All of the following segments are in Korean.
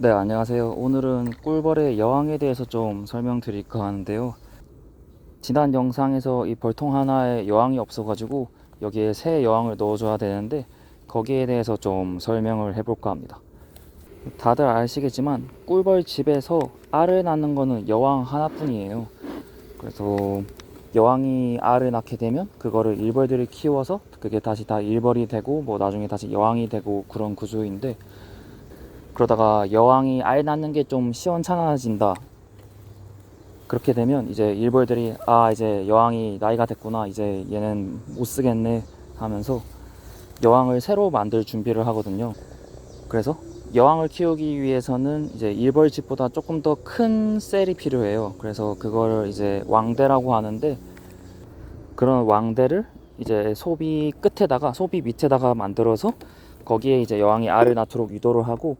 네, 안녕하세요. 오늘은 꿀벌의 여왕에 대해서 좀 설명드릴까 하는데요. 지난 영상에서 이 벌통 하나에 여왕이 없어가지고 여기에 새 여왕을 넣어줘야 되는데 거기에 대해서 좀 설명을 해볼까 합니다. 다들 아시겠지만 꿀벌 집에서 알을 낳는 거는 여왕 하나뿐이에요. 그래서 여왕이 알을 낳게 되면 그거를 일벌들이 키워서 그게 다시 다 일벌이 되고 뭐 나중에 다시 여왕이 되고 그런 구조인데 그러다가 여왕이 알 낳는 게 좀 시원찮아진다. 그렇게 되면 이제 일벌들이 아 이제 여왕이 나이가 됐구나 이제 얘는 못 쓰겠네 하면서 여왕을 새로 만들 준비를 하거든요. 그래서 여왕을 키우기 위해서는 이제 일벌집보다 조금 더 큰 셀이 필요해요. 그래서 그걸 이제 왕대라고 하는데 그런 왕대를 이제 소비 끝에다가 소비 밑에다가 만들어서 거기에 이제 여왕이 알을 낳도록 유도를 하고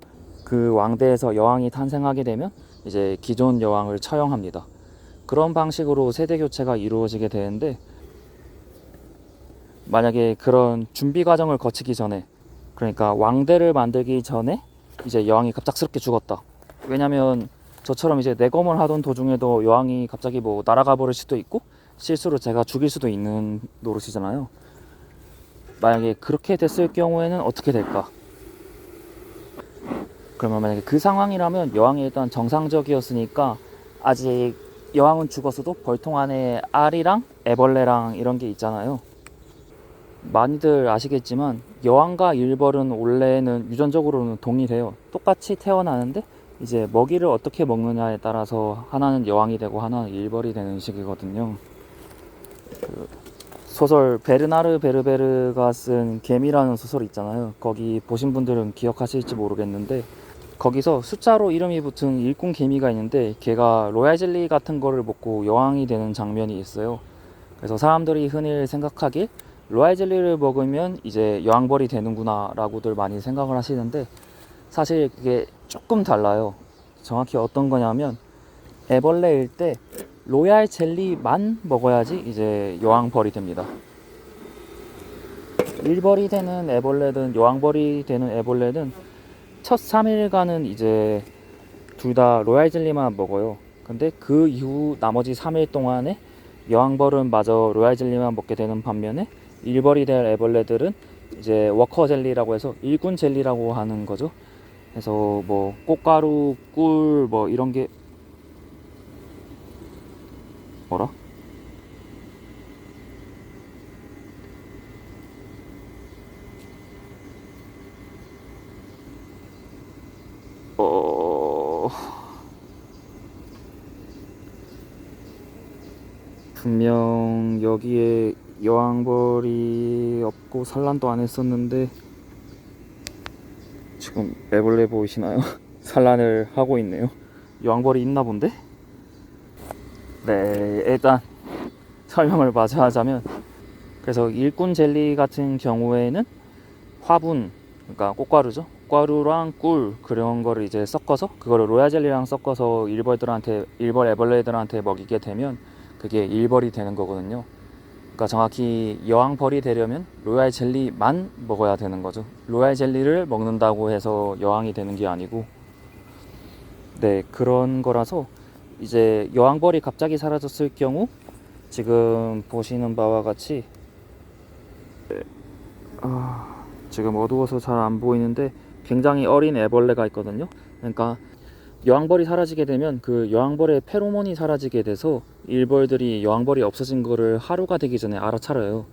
그 왕대에서 여왕이 탄생하게 되면 이제 기존 여왕을 처형합니다. 그런 방식으로 세대 교체가 이루어지게 되는데 만약에 그런 준비 과정을 거치기 전에 그러니까 왕대를 만들기 전에 이제 여왕이 갑작스럽게 죽었다. 왜냐면 저처럼 이제 내검을 하던 도중에도 여왕이 갑자기 뭐 날아가 버릴 수도 있고 실수로 제가 죽일 수도 있는 노릇이잖아요. 만약에 그렇게 됐을 경우에는 어떻게 될까? 그러면 만약에 그 상황이라면 여왕이 일단 정상적이었으니까 아직 여왕은 죽었어도 벌통 안에 알이랑 애벌레랑 이런 게 있잖아요. 많이들 아시겠지만 여왕과 일벌은 원래는 유전적으로는 동일해요. 똑같이 태어나는데 이제 먹이를 어떻게 먹느냐에 따라서 하나는 여왕이 되고 하나는 일벌이 되는 식이거든요. 그 소설 베르나르 베르베르가 쓴 개미라는 소설 있잖아요. 거기 보신 분들은 기억하실지 모르겠는데 거기서 숫자로 이름이 붙은 일꾼 개미가 있는데 걔가 로얄 젤리 같은 거를 먹고 여왕이 되는 장면이 있어요. 그래서 사람들이 흔히 생각하길 로얄 젤리를 먹으면 이제 여왕벌이 되는구나 라고들 많이 생각을 하시는데 사실 그게 조금 달라요. 정확히 어떤 거냐면 애벌레일 때 로얄 젤리만 먹어야지 이제 여왕벌이 됩니다. 일벌이 되는 애벌레든 여왕벌이 되는 애벌레든 첫 3일간은 이제 둘 다 로얄 젤리만 먹어요. 근데 그 이후 나머지 3일 동안에 여왕벌은 마저 로얄 젤리만 먹게 되는 반면에 일벌이 될 애벌레들은 이제 워커 젤리라고 해서 일꾼 젤리라고 하는 거죠. 그래서 뭐 꽃가루, 꿀 뭐 이런 게 뭐라? 분명 여기에 여왕벌이 없고 산란도 안 했었는데 지금 애벌레 보이시나요? 산란을 하고 있네요. 여왕벌이 있나 본데? 네, 일단 설명을 마저 하자면 그래서 일꾼 젤리 같은 경우에는 화분 그러니까 꽃가루죠. 꽃가루랑 꿀 그런 거를 이제 섞어서 그거를 로얄 젤리랑 섞어서 일벌들한테 일벌 애벌레들한테 먹이게 되면 그게 일벌이 되는 거거든요. 그러니까 정확히 여왕벌이 되려면 로얄 젤리만 먹어야 되는 거죠. 로얄 젤리를 먹는다고 해서 여왕이 되는 게 아니고 네 그런 거라서 이제 여왕벌이 갑자기 사라졌을 경우 지금 보시는 바와 같이 네, 아, 지금 어두워서 잘 안 보이는데 굉장히 어린 애벌레가 있거든요. 그러니까 여왕벌이 사라지게 되면 그 여왕벌의 페로몬이 사라지게 돼서 일벌들이 여왕벌이 없어진 거를 하루가 되기 전에 알아차려요.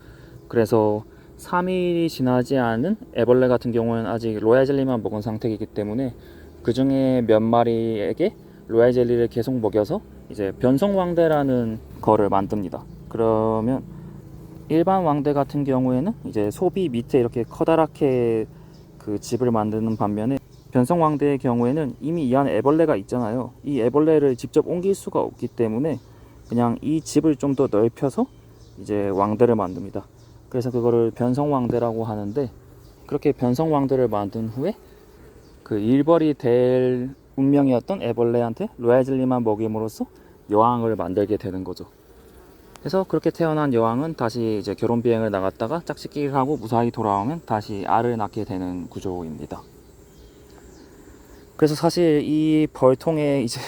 그래서 3일이 지나지 않은 애벌레 같은 경우는 아직 로얄 젤리만 먹은 상태이기 때문에 그 중에 몇 마리에게 로얄 젤리를 계속 먹여서 이제 변성 왕대라는 거를 만듭니다. 그러면 일반 왕대 같은 경우에는 이제 소비 밑에 이렇게 커다랗게 그 집을 만드는 반면에 변성 왕대의 경우에는 이미 이 안에 애벌레가 있잖아요. 이 애벌레를 직접 옮길 수가 없기 때문에 그냥 이 집을 좀 더 넓혀서 이제 왕대를 만듭니다. 그래서 그거를 변성 왕대라고 하는데 그렇게 변성 왕대를 만든 후에 그 일벌이 될 운명이었던 애벌레한테 로얄젤리만 먹임으로써 여왕을 만들게 되는 거죠. 그래서 그렇게 태어난 여왕은 다시 이제 결혼 비행을 나갔다가 짝짓기를 하고 무사히 돌아오면 다시 알을 낳게 되는 구조입니다. 그래서 사실 이 벌통에 이제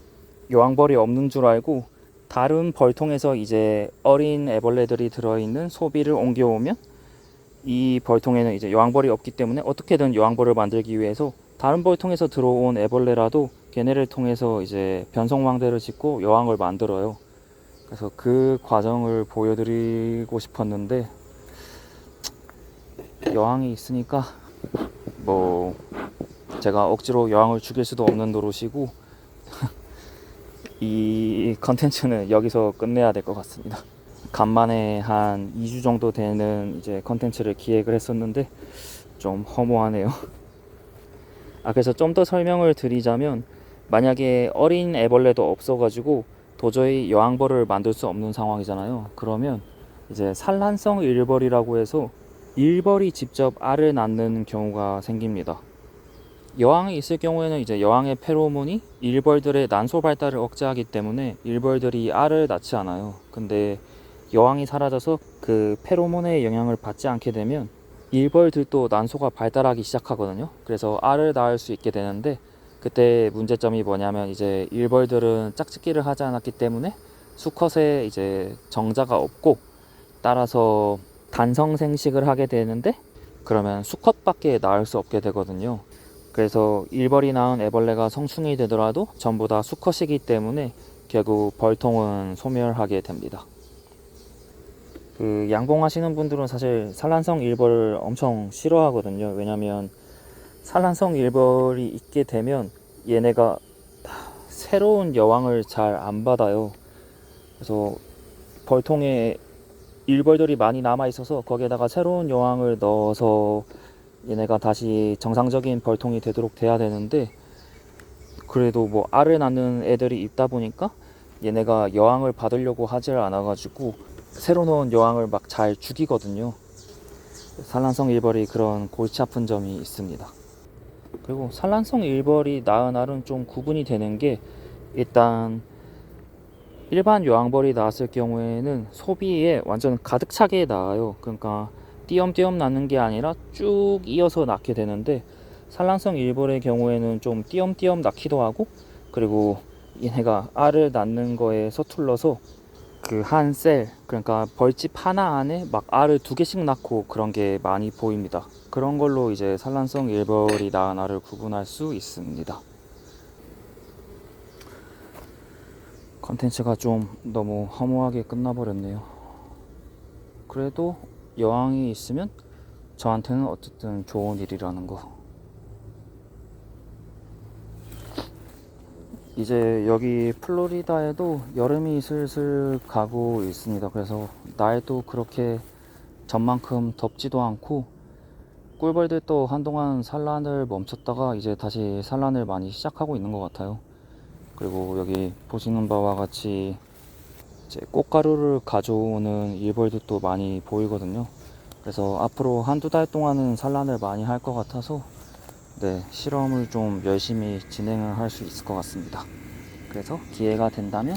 여왕벌이 없는 줄 알고 다른 벌통에서 이제 어린 애벌레들이 들어있는 소비를 옮겨오면 이 벌통에는 이제 여왕벌이 없기 때문에 어떻게든 여왕벌을 만들기 위해서 다른 벌통에서 들어온 애벌레라도 걔네를 통해서 이제 변성왕대를 짓고 여왕을 만들어요. 그래서 그 과정을 보여드리고 싶었는데 여왕이 있으니까 뭐 제가 억지로 여왕을 죽일 수도 없는 노릇이고 이 컨텐츠는 여기서 끝내야 될 것 같습니다. 간만에 한 2주 정도 되는 이제 컨텐츠를 기획을 했었는데 좀 허무하네요. 아 그래서 좀 더 설명을 드리자면 만약에 어린 애벌레도 없어가지고 도저히 여왕벌을 만들 수 없는 상황이잖아요. 그러면 이제 산란성 일벌이라고 해서 일벌이 직접 알을 낳는 경우가 생깁니다. 여왕이 있을 경우에는 이제 여왕의 페로몬이 일벌들의 난소 발달을 억제하기 때문에 일벌들이 알을 낳지 않아요. 근데 여왕이 사라져서 그 페로몬의 영향을 받지 않게 되면 일벌들도 난소가 발달하기 시작하거든요. 그래서 알을 낳을 수 있게 되는데 그때 문제점이 뭐냐면 이제 일벌들은 짝짓기를 하지 않았기 때문에 수컷에 이제 정자가 없고 따라서 단성 생식을 하게 되는데 그러면 수컷밖에 낳을 수 없게 되거든요. 그래서 일벌이 낳은 애벌레가 성충이 되더라도 전부 다 수컷이기 때문에 결국 벌통은 소멸하게 됩니다. 그 양봉하시는 분들은 사실 산란성 일벌을 엄청 싫어하거든요. 왜냐면 산란성 일벌이 있게 되면 얘네가 새로운 여왕을 잘 안 받아요. 그래서 벌통에 일벌들이 많이 남아 있어서 거기에다가 새로운 여왕을 넣어서 얘네가 다시 정상적인 벌통이 되도록 돼야 되는데 그래도 뭐 알을 낳는 애들이 있다 보니까 얘네가 여왕을 받으려고 하질 않아 가지고 새로 넣은 여왕을 막 잘 죽이거든요. 산란성 일벌이 그런 골치 아픈 점이 있습니다. 그리고 산란성 일벌이 낳은 알은 좀 구분이 되는 게 일단 일반 여왕벌이 낳았을 경우에는 소비에 완전 가득 차게 낳아요. 그러니까 띄엄띄엄 낳는 게 아니라 쭉 이어서 낳게 되는데 산란성 일벌의 경우에는 좀 띄엄띄엄 낳기도 하고 그리고 얘네가 알을 낳는 거에 서툴러서 그 한 셀 그러니까 벌집 하나 안에 막 알을 두 개씩 낳고 그런 게 많이 보입니다. 그런 걸로 이제 산란성 일벌이 낳은 알을 구분할 수 있습니다. 컨텐츠가 좀 너무 허무하게 끝나버렸네요. 그래도 여왕이 있으면 저한테는 어쨌든 좋은 일이라는 거. 이제 여기 플로리다에도 여름이 슬슬 가고 있습니다. 그래서 날도 그렇게 전만큼 덥지도 않고 꿀벌들 도 한동안 산란을 멈췄다가 이제 다시 산란을 많이 시작하고 있는 것 같아요. 그리고 여기 보시는 바와 같이 이제 꽃가루를 가져오는 일벌들도 많이 보이거든요. 그래서 앞으로 한두 달 동안은 산란을 많이 할 것 같아서 네, 실험을 좀 열심히 진행을 할 수 있을 것 같습니다. 그래서 기회가 된다면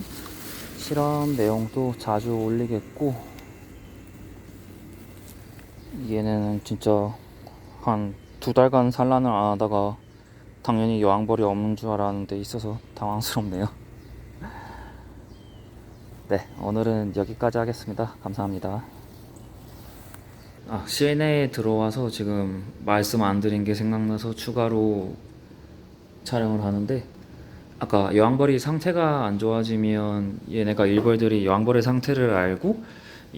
실험 내용도 자주 올리겠고 얘네는 진짜 한 두 달간 산란을 안 하다가 당연히 여왕벌이 없는 줄 알았는데 있어서 당황스럽네요. 네, 오늘은 여기까지 하겠습니다. 감사합니다. 아, 실내에 들어와서 지금 말씀 안 드린 게 생각나서 추가로 촬영을 하는데 아까 여왕벌이 상태가 안 좋아지면 얘네가 일벌들이 여왕벌의 상태를 알고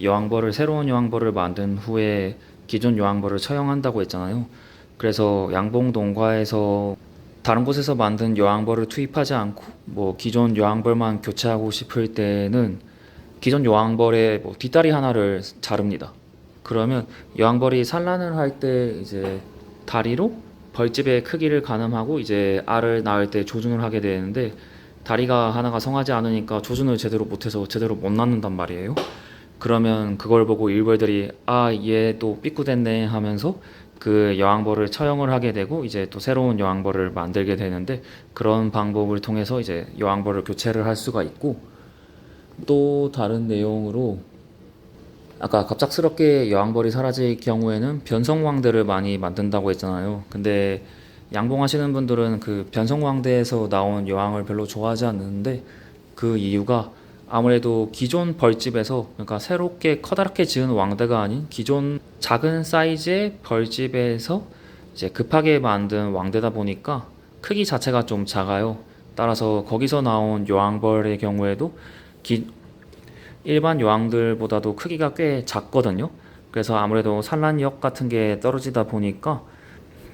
여왕벌을 새로운 여왕벌을 만든 후에 기존 여왕벌을 처형한다고 했잖아요. 그래서 양봉 농가에서 다른 곳에서 만든 여왕벌을 투입하지 않고 뭐 기존 여왕벌만 교체하고 싶을 때는 기존 여왕벌의 뭐 뒷다리 하나를 자릅니다. 그러면 여왕벌이 산란을 할 때 이제 다리로 벌집의 크기를 가늠하고 이제 알을 낳을 때 조준을 하게 되는데 다리가 하나가 성하지 않으니까 조준을 제대로 못해서 제대로 못 낳는단 말이에요. 그러면 그걸 보고 일벌들이 아 얘 또 삐꾸됐네 하면서 그 여왕벌을 처형을 하게 되고 이제 또 새로운 여왕벌을 만들게 되는데 그런 방법을 통해서 이제 여왕벌을 교체를 할 수가 있고 또 다른 내용으로 아까 갑작스럽게 여왕벌이 사라질 경우에는 변성왕들을 많이 만든다고 했잖아요. 근데 양봉하시는 분들은 그 변성왕대에서 나온 여왕을 별로 좋아하지 않는데 그 이유가 아무래도 기존 벌집에서 그러니까 새롭게 커다랗게 지은 왕대가 아닌 기존 작은 사이즈의 벌집에서 이제 급하게 만든 왕대다 보니까 크기 자체가 좀 작아요. 따라서 거기서 나온 여왕벌의 경우에도 기, 일반 여왕들보다도 크기가 꽤 작거든요. 그래서 아무래도 산란력 같은 게 떨어지다 보니까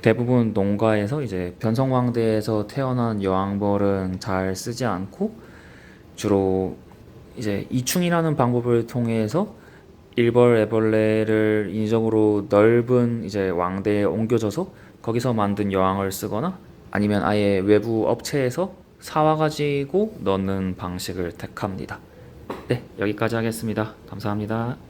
대부분 농가에서 이제 변성왕대에서 태어난 여왕벌은 잘 쓰지 않고 주로 이제 이충이라는 방법을 통해서 일벌 애벌레를 인위적으로 넓은 이제 왕대에 옮겨져서 거기서 만든 여왕을 쓰거나 아니면 아예 외부 업체에서 사와 가지고 넣는 방식을 택합니다. 네, 여기까지 하겠습니다. 감사합니다.